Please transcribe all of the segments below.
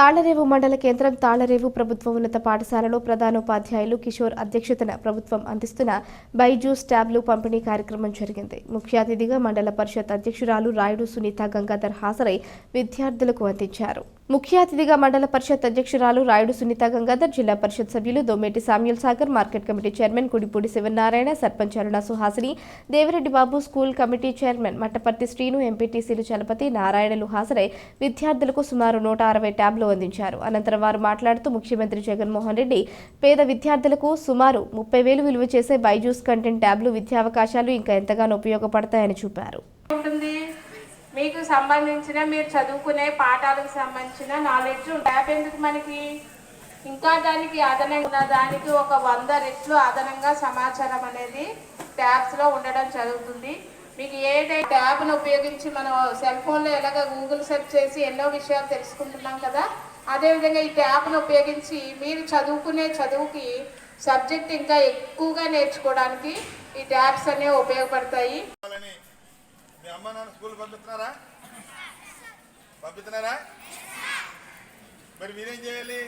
తాళ్ళరేవు మండల కేంద్రం తాళ్ళరేవు ప్రభుత్వ ఉన్నత పాఠశాలలో ప్రధానోపాధ్యాయులు కిషోర్ అధ్యక్షతన ప్రభుత్వం అందిస్తున్న బైజూస్ ట్యాబ్లు పంపిణీ కార్యక్రమం జరిగింది. ముఖ్య అతిథిగా మండల పరిషత్ అధ్యక్షురాలు రాయుడు సునీత గంగాధర్ హాజరై విద్యార్థులకు అందించారు. ముఖ్య అతిథిగా మండల పరిషత్ అధ్యక్షురాలు రాయుడు సునీత గంగాధర్ జిల్లా పరిషత్ సభ్యులు Dommeti Samuel Sagar market committee chairman Kudipudi Sivanarayana sarpanch Aruna Suhasini Devireddy Babu school committee chairman Mattaparthi Srinu ఎంపీటీసీలు చలపతి నారాయణలు హాజరై విద్యార్థులకు సుమారు నూట అరవై ట్యాబ్లు అందించారు. అనంతరం వారు మాట్లాడుతూ ముఖ్యమంత్రి జగన్మోహన్ రెడ్డి పేద విద్యార్థులకు సుమారు ముప్పై వేలు విలువ చేసే బైజూస్ కంటెంట్ ట్యాబ్లు విద్యావకాశాలు ఇంకా ఎంతగానో ఉపయోగపడతాయని చూపారు. ఉంటుంది. మీకు సంబంధించిన మీరు చదువుకునే పాఠాలకు సంబంధించిన నాలెడ్జ్ ట్యాబ్ ఎందుకు మనకి? ఇంకా దానికి అదనంగా ఉన్న దానికి ఒక వంద రెట్లు అదనంగా సమాచారం అనేది ట్యాబ్స్లో ఉండడం జరుగుతుంది. మీకు ఏదైతే ట్యాబ్ను ఉపయోగించి మనం సెల్ ఫోన్లో ఎలాగ గూగుల్ సెర్చ్ చేసి ఎన్నో విషయాలు తెలుసుకుంటున్నాం కదా అదేవిధంగా ఈ ట్యాబ్ను ఉపయోగించి మీరు చదువుకునే చదువుకి సబ్జెక్ట్ ఇంకా ఎక్కువగా నేర్చుకోవడానికి ఈ ట్యాబ్స్ అనేవి ఉపయోగపడతాయి. మీ అమ్మ నాన్న స్కూల్ పంపిస్తున్నారా? పంపిస్తున్నారా? మరి మీరేం చేయాలి?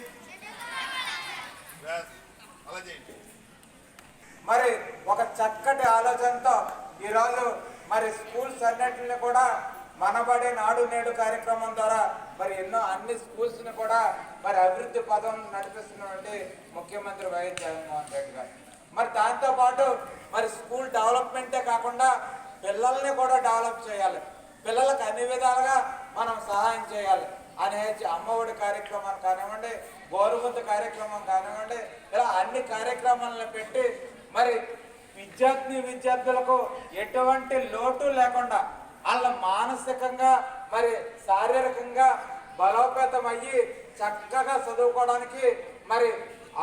అలా చేయండి. మరి ఒక చక్కటి ఆలోచనతో ఈరోజు మరి స్కూల్స్ అన్నింటిని కూడా మనబడే నాడు నేడు కార్యక్రమం ద్వారా మరి ఎన్నో అన్ని స్కూల్స్ని కూడా మరి అభివృద్ధి పదం నడిపిస్తున్నటువంటి ముఖ్యమంత్రి వైఎస్ జగన్మోహన్ రెడ్డి గారు. మరి దాంతోపాటు మరి స్కూల్ డెవలప్మెంటే కాకుండా పిల్లల్ని డెవలప్ చేయాలి. పిల్లలకు అన్ని విధాలుగా మనం సహాయం చేయాలి. అనే అమ్మఒడి కార్యక్రమం కానివ్వండి గోరుముద్ద కార్యక్రమం కానివ్వండి ఇలా అన్ని కార్యక్రమాలను పెట్టి మరి విద్యార్థి విద్యార్థులకు ఎటువంటి లోటు లేకుండా వాళ్ళ మానసికంగా మరి శారీరకంగా బలోపేతం అయ్యి చక్కగా చదువుకోవడానికి మరి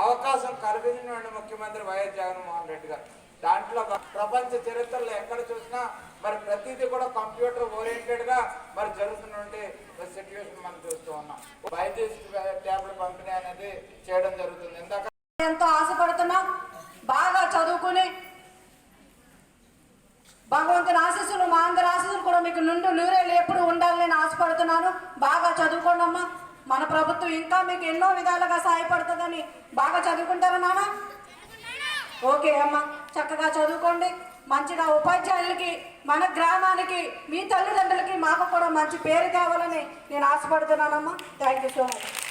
అవకాశం కల్పించినటువంటి ముఖ్యమంత్రి వైఎస్ జగన్మోహన్ రెడ్డి గారు. దాంట్లో ప్రపంచ చరిత్రలో ఎక్కడ చూసినా మరి ప్రతిదీ కూడా కంప్యూటర్ ఓరియంటెడ్గా మరి జరుగుతున్నటువంటి సిచ్యువేషన్ మనం చూస్తూ ఉన్నాం. బైజూస్ ట్యాబ్ల పంపిణీ అనేది చేయడం జరుగుతుంది. ఇందాక ఎంతో ఆశపడుతున్నాం బాగా చదువుకుని భగవంతుని ఆశీస్సులు మా అందరి ఆశీస్సులు కూడా మీకు నుండి నూరేళ్ళు ఎప్పుడు ఉండాలని నేను ఆశపడుతున్నాను. బాగా చదువుకోండి అమ్మా. మన ప్రభుత్వం ఇంకా మీకు ఎన్నో విధాలుగా సహాయపడుతుందని బాగా చదువుకుంటారా నాన్న? ఓకే అమ్మ చక్కగా చదువుకోండి. మంచిగా ఉపాధ్యాయులకి మన గ్రామానికి మీ తల్లిదండ్రులకి మాకు కూడా మంచి పేరు కావాలని నేను ఆశపడుతున్నానమ్మా. Thank you so much